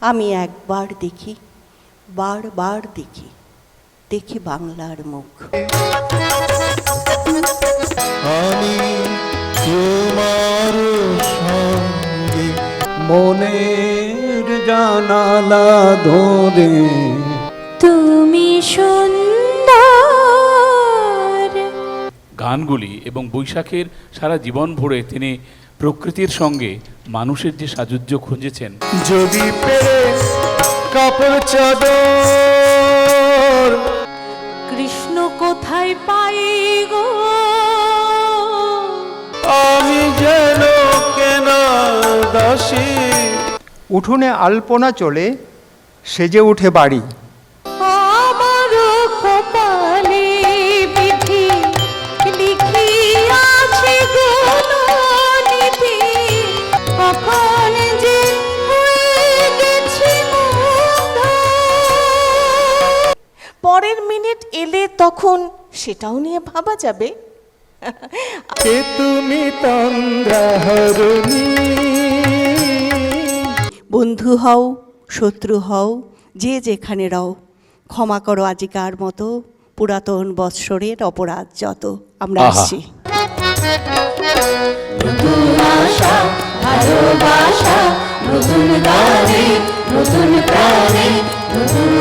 আমি একবার দেখি বারবার দেখি দেখি বাংলার মুখ। আমি তোমার সঙ্গে মনের জানালা ধরে। তুমি সুন্দর। গানগুলি এবং বৈশাখের সারা জীবন ভরে তিনি প্রকৃতির সঙ্গে মানুষের যে সাযুজ্য খুঁজেছেন। যদি পেরে কাপড় চাদর কৃষ্ণ কোথায় পাই গো? আমি যেন কেনা দাসী। উঠোনে আলপনা চলে সেজে উঠে বাড়ি। পরের মিনিট এলে তখন সেটাও নিয়ে ভাবা যাবে। তুমি বন্ধু হও শত্রু হও যে যেখানে রও ক্ষমা করো আজিকার মতো পুরাতন বৎসরের অপরাধ যত। আমরা আসছি। নতুন গানে নতুন প্রাণে নতুন